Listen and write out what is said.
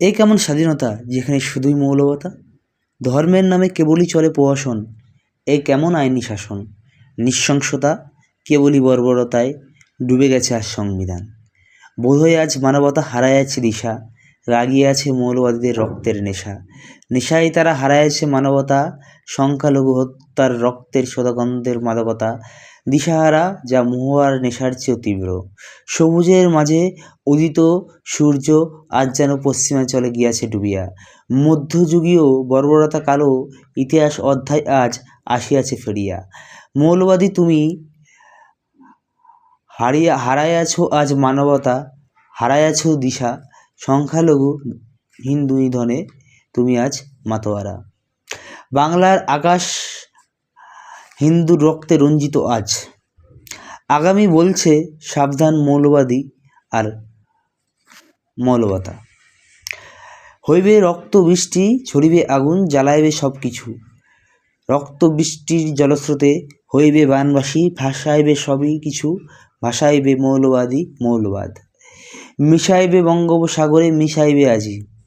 এ কেমন স্বাধীনতা যেখানে শুধুই মৌলবতা? ধর্মের নামে কেবলই চলে প্রহসন, এ কেমন আইনি শাসন? নিঃশংসতা কেবলই বর্বরতায় ডুবে গেছে আজ সংবিধান। বোধহয় আজ মানবতা হারাইয়াছে দিশা রাগিয়ে আছে মৌলবাদীদের রক্তের নেশা। নেশায় তারা হারাইয়াছে মানবতা সংখ্যালঘু হত্যার রক্তের শতগন্ধের মাদকতা, দিশাহারা যা মহুয়ার নেশার চেয়েও তীব্র। সবুজের মাঝে উদিত সূর্য আজ যেন পশ্চিমাঞ্চলে গিয়াছে ডুবিয়া। মধ্যযুগীয় বর্বরতা কালো ইতিহাস অধ্যায় আজ আসিয়াছে ফেরিয়া। মৌলবাদী তুমি হারিয়া হারাইয়াছ আজ মানবতা, হারাইয়াছ দিশা। সংখ্যালঘু হিন্দু নিধনে তুমি আজ মাতোয়ারা। বাংলার আকাশ হিন্দুর রক্তে রঞ্জিত আজ। আগামী বলছে সাবধান মৌলবাদী আর মৌলবতা। হইবে রক্ত বৃষ্টি, ছড়িবে আগুন, জ্বালাইবে সব কিছু রক্ত বৃষ্টির জলস্রোতে হইবে বানবাসী, ভাসাইবে সবই কিছু, ভাসাইবে মৌলবাদী মৌলবাদ। মিশাইবে বঙ্গোপসাগরে, মিশাইবে আজি।